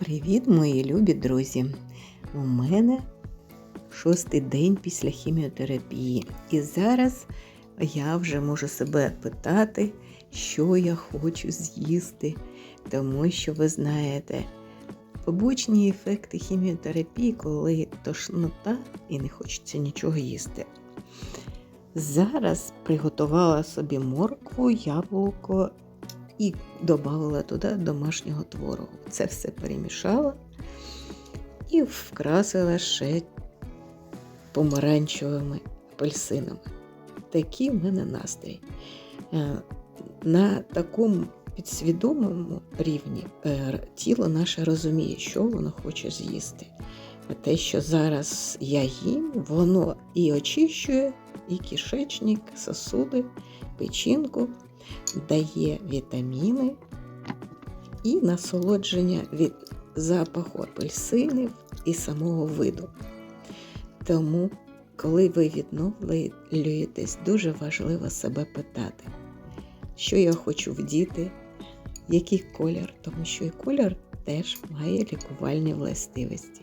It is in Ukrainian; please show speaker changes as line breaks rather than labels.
Привіт, мої любі друзі! У мене шостий день після хіміотерапії. І зараз я вже можу себе питати, що я хочу з'їсти, тому що ви знаєте, побочні ефекти хіміотерапії, коли тошнота і не хочеться нічого їсти. Зараз приготувала собі моркву, яблуко і додала туди домашнього творогу. Це все перемішала і вкрасила ще помаранчевими апельсинами. Такий в мене настрій. Е, На такому підсвідомому рівні е, тіло наше розуміє, що воно хоче з'їсти. Те, що зараз я їм, воно і очищує, і кишечник, сосуди, печінку, дає вітаміни і насолодження від запаху апельсинів і самого виду. Тому, коли ви відновлюєтесь, дуже важливо себе питати, що я хочу вдіти, який колір, тому що і колір теж має лікувальні властивості.